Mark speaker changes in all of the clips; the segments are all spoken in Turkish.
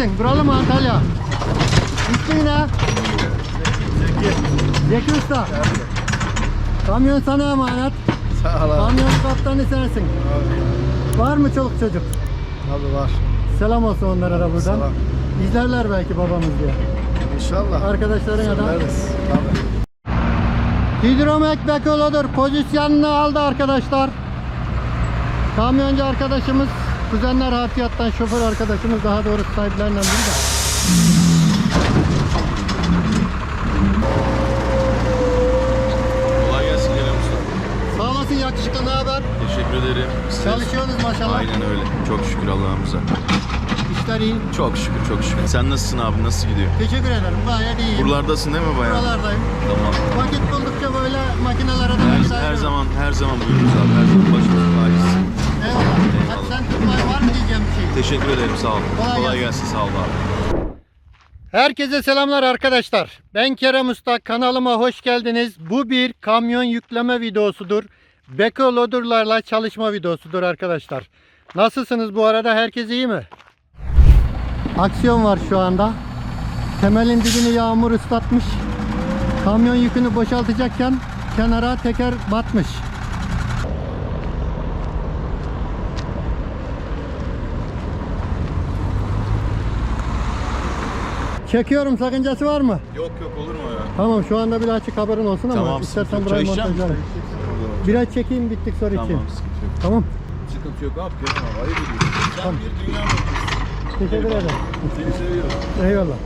Speaker 1: nerelisin? Buralı mı Antalya? İsmin ne?
Speaker 2: Zeki.
Speaker 1: Zeki Usta. Kamyon sana emanet.
Speaker 2: Sağ ol abi.
Speaker 1: Kamyon kaptanı sensin. Var mı çoluk çocuk?
Speaker 2: Abi var.
Speaker 1: Selam olsun onlara da buradan.
Speaker 2: Selam.
Speaker 1: İzlerler belki babamız diye.
Speaker 2: İnşallah.
Speaker 1: Arkadaşların adam. Hidromek Bekolo'dur. Pozisyonunu aldı arkadaşlar. Kamyoncu arkadaşımız, kuzenler harfiyattan şoför arkadaşımız daha doğrusu sahiplerinden biri de.
Speaker 3: Kolay gelsin Kerem Usta.
Speaker 1: Sağ olasın yakışıklı ne haber?
Speaker 3: Teşekkür ederim. Siz-
Speaker 1: Çalışıyorsunuz maşallah.
Speaker 3: Aynen öyle. Çok şükür Allah'ımıza.
Speaker 1: İşler iyi.
Speaker 3: Çok şükür, çok şükür. Sen nasılsın abi? Nasıl gidiyor?
Speaker 1: Teşekkür ederim. Gayet iyiyim.
Speaker 3: Buralardasın değil mi bayağı?
Speaker 1: Buralardayım.
Speaker 3: Tamam.
Speaker 1: Vakit buldukça böyle makinelere de
Speaker 3: Her, her zaman her zaman buyurunuz abi. Her zaman başımız tacıyız.
Speaker 1: Eyvallah. Sen tutmaya var mı diyeceğim bir şey?
Speaker 3: Teşekkür ederim. Sağ ol.
Speaker 1: Kolay
Speaker 3: Kolay,
Speaker 1: gelsin.
Speaker 3: gelsin. Sağ ol abi.
Speaker 1: Herkese selamlar arkadaşlar. Ben Kerem Usta. Kanalıma hoş geldiniz. Bu bir kamyon yükleme videosudur. Beko loaderlarla çalışma videosudur arkadaşlar. Nasılsınız bu arada? Herkes iyi mi? Aksiyon var şu anda. Temelin dibini yağmur ıslatmış. Kamyon yükünü boşaltacakken kenara teker batmış. Çekiyorum sakıncası var mı?
Speaker 3: Yok yok olur mu ya?
Speaker 1: Tamam şu anda bir açık haberin olsun ama
Speaker 3: Tamam,
Speaker 1: istersen
Speaker 3: sıkıntı yok.
Speaker 1: burayı
Speaker 3: Çay içeceğim.
Speaker 1: Biraz çekeyim bittik sonra
Speaker 3: Tamam
Speaker 1: içeyim.
Speaker 3: sıkıntı yok.
Speaker 1: Tamam.
Speaker 3: Sıkıntı yok abi. Ayıp ediyorsun. Sen
Speaker 1: Tamam.
Speaker 3: bir dünya mutlusun.
Speaker 1: Teşekkür ederim.
Speaker 3: Seni seviyorum.
Speaker 1: Eyvallah.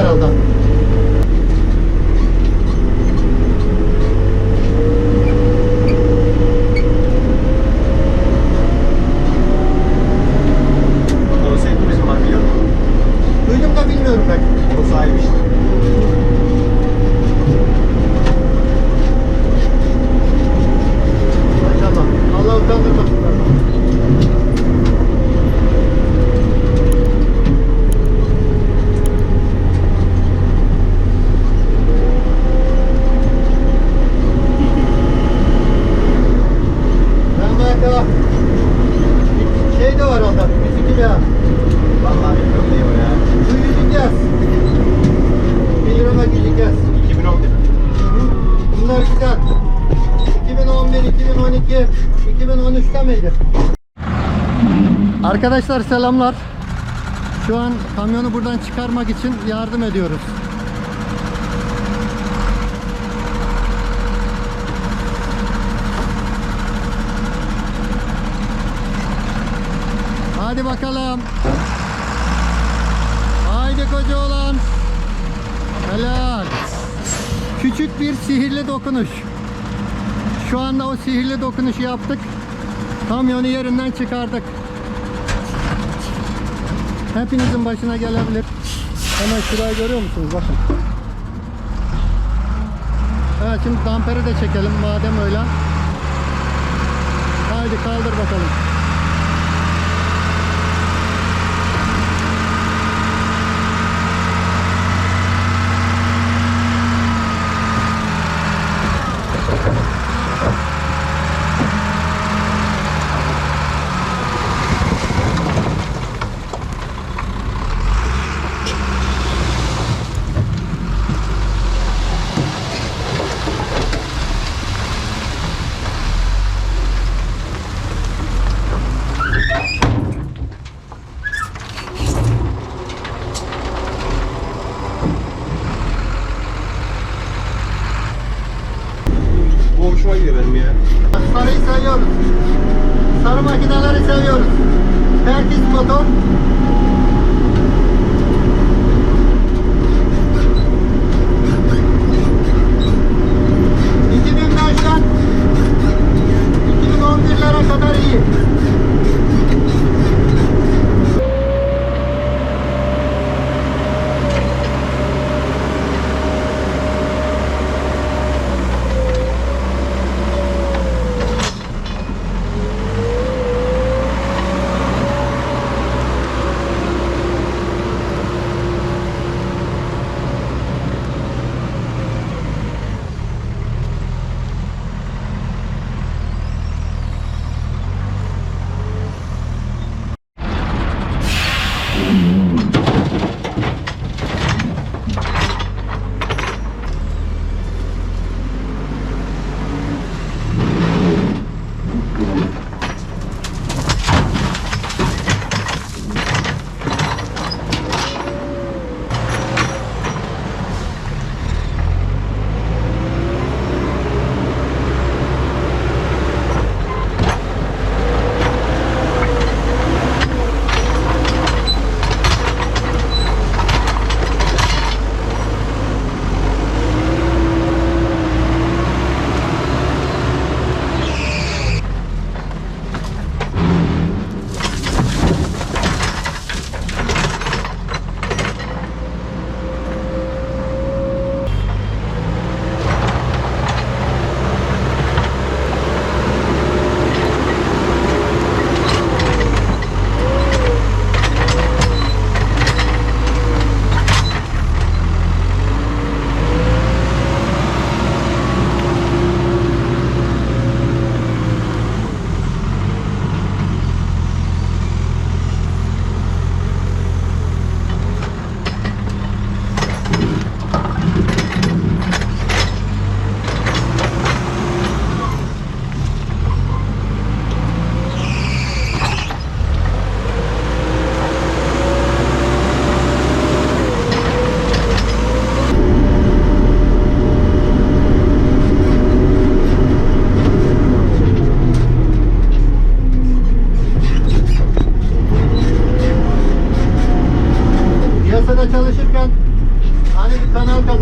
Speaker 1: Herhalde.
Speaker 2: Dolayısıyla turizm var biliyor musun?
Speaker 1: Duydum da bilmiyorum pek.
Speaker 2: O sahibi işte.
Speaker 1: Maşallah. Allah utandırmasın. Ben belki bir şey de var orada. Müzik gibi ya.
Speaker 2: Vallahi bilmiyorum ne o ya.
Speaker 1: Bu yüzük yaz. 1 lirama yüzük yaz.
Speaker 2: 2010 değil mi?
Speaker 1: Bunlar güzel. 2011, 2012, 2013'te miydi? Arkadaşlar selamlar. Şu an kamyonu buradan çıkarmak için yardım ediyoruz. Hadi bakalım. Haydi koca oğlan. Helal. Küçük bir sihirli dokunuş. Şu anda o sihirli dokunuşu yaptık. Kamyonu yerinden çıkardık. Hepinizin başına gelebilir. Hemen şurayı görüyor musunuz? Bakın. Evet şimdi damperi de çekelim madem öyle. Haydi kaldır bakalım.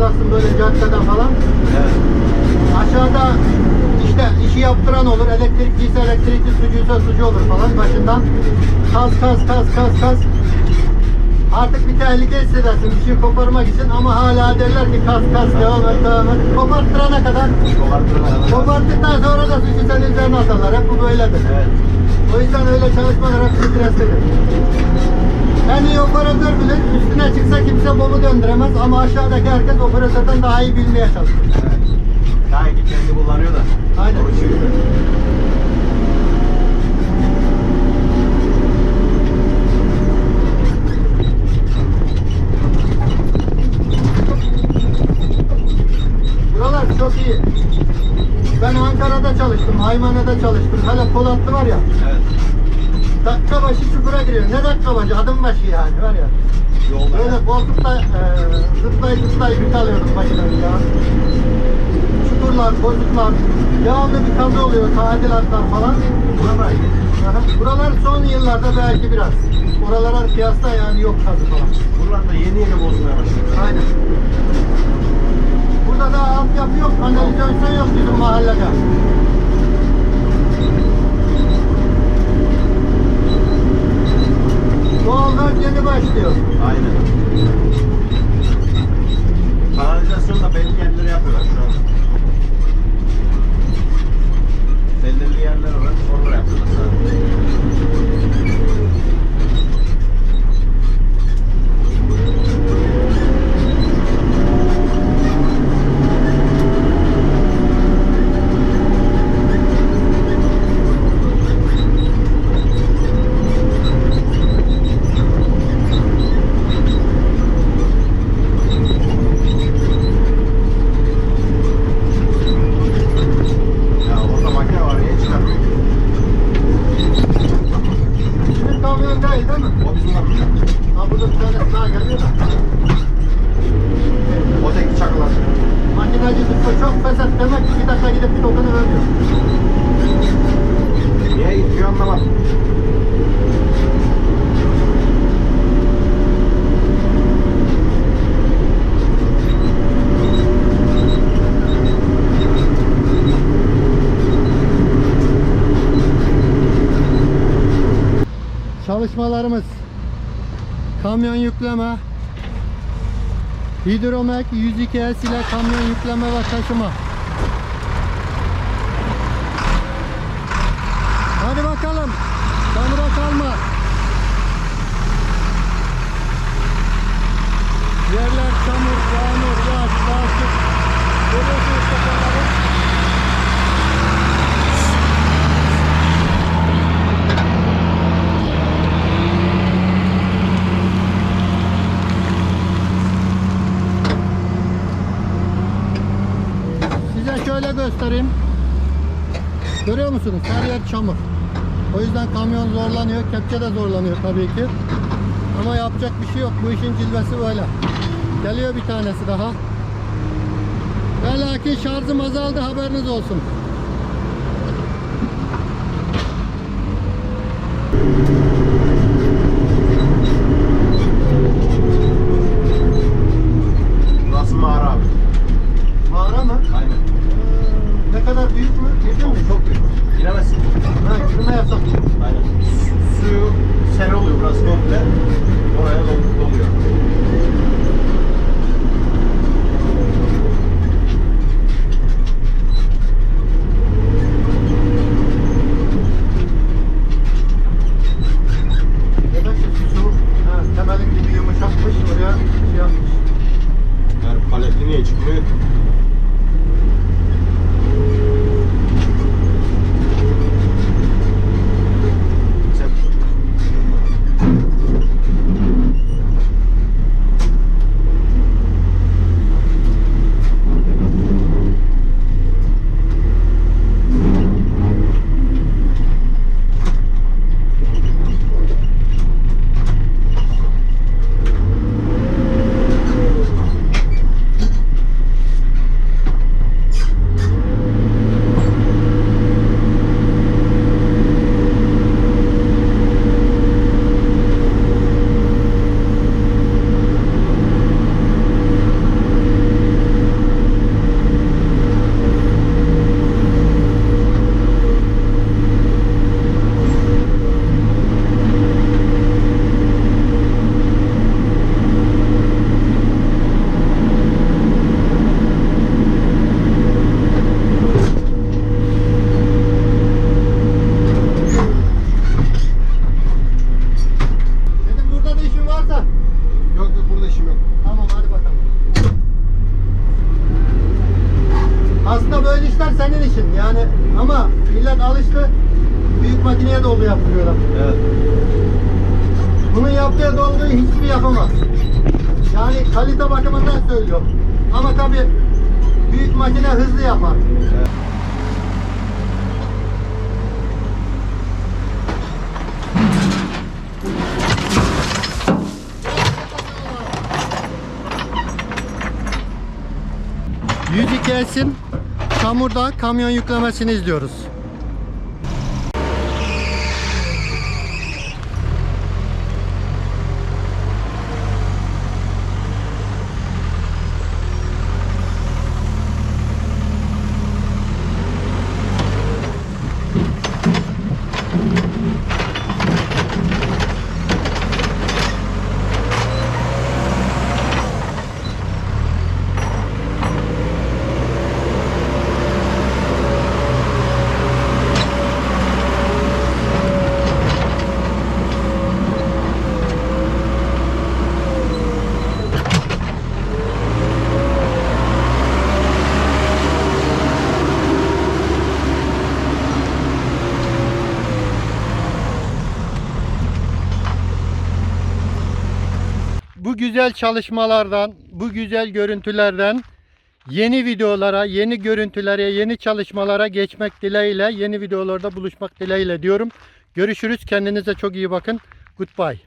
Speaker 1: Kanal kazarsın böyle caddeden falan.
Speaker 2: Evet.
Speaker 1: Aşağıda işte işi yaptıran olur. Elektrikliyse elektrikli, sucuysa sucu olur falan başından. Kaz kaz kaz kaz kaz. Artık bir tehlike hissedersin bir şey koparmak için ama hala derler ki kaz kaz devam et devam et. Koparttırana kadar koparttıktan sonra da suçu senin üzerine atarlar. Hep bu böyledir.
Speaker 2: Evet.
Speaker 1: O yüzden öyle çalışmalar hep streslidir. En iyi operatör bilir. Üstüne çıksa kimse bomu döndüremez ama aşağıdaki herkes operatörden daha iyi bilmeye çalışır.
Speaker 2: Evet. Daha iyi kendi kullanıyor da.
Speaker 1: Aynen. Buralar çok iyi. Ben Ankara'da çalıştım, Haymana'da çalıştım. Hele Polatlı var ya,
Speaker 2: Evet.
Speaker 1: Dakika başı çukura giriyor. Ne dakika başı, adım başı yani var ya.
Speaker 2: Yolda.
Speaker 1: Böyle koltukta e, zıplayıp zıplayıp bir kalıyordum başına ya. Çukurlar, bozuklar, devamlı bir kazı oluyor, tadilatlar falan.
Speaker 2: Buralar.
Speaker 1: Aha, Buralar son yıllarda belki biraz. Oralara kıyasla yani yok kazı falan.
Speaker 2: Buralar da yeni yeni bozmaya başladı.
Speaker 1: Aynen. Burada da altyapı yok, kanalizasyon yok bizim mahallede. Doğalgaz yeni başlıyor.
Speaker 2: Aynen. Kanalizasyon da belli kendileri yapıyorlar şu an.
Speaker 1: Çalışmalarımız. Kamyon yükleme. Hidromek 102S ile kamyon yükleme ve taşıma musunuz? Her yer çamur. O yüzden kamyon zorlanıyor. Kepçe de zorlanıyor tabii ki. Ama yapacak bir şey yok. Bu işin cilvesi böyle. Geliyor bir tanesi daha. Ve lakin şarjım azaldı haberiniz olsun.
Speaker 2: Evet.
Speaker 1: Bunun yaptığı dolguyu hiçbir yapamaz. Yani kalite bakımından söylüyorum. Ama tabi büyük makine hızlı yapar. Yüz gelsin. Çamurda kamyon yüklemesini izliyoruz. Bu güzel çalışmalardan, bu güzel görüntülerden yeni videolara, yeni görüntülere, yeni çalışmalara geçmek dileğiyle, yeni videolarda buluşmak dileğiyle diyorum. Görüşürüz. Kendinize çok iyi bakın. Goodbye.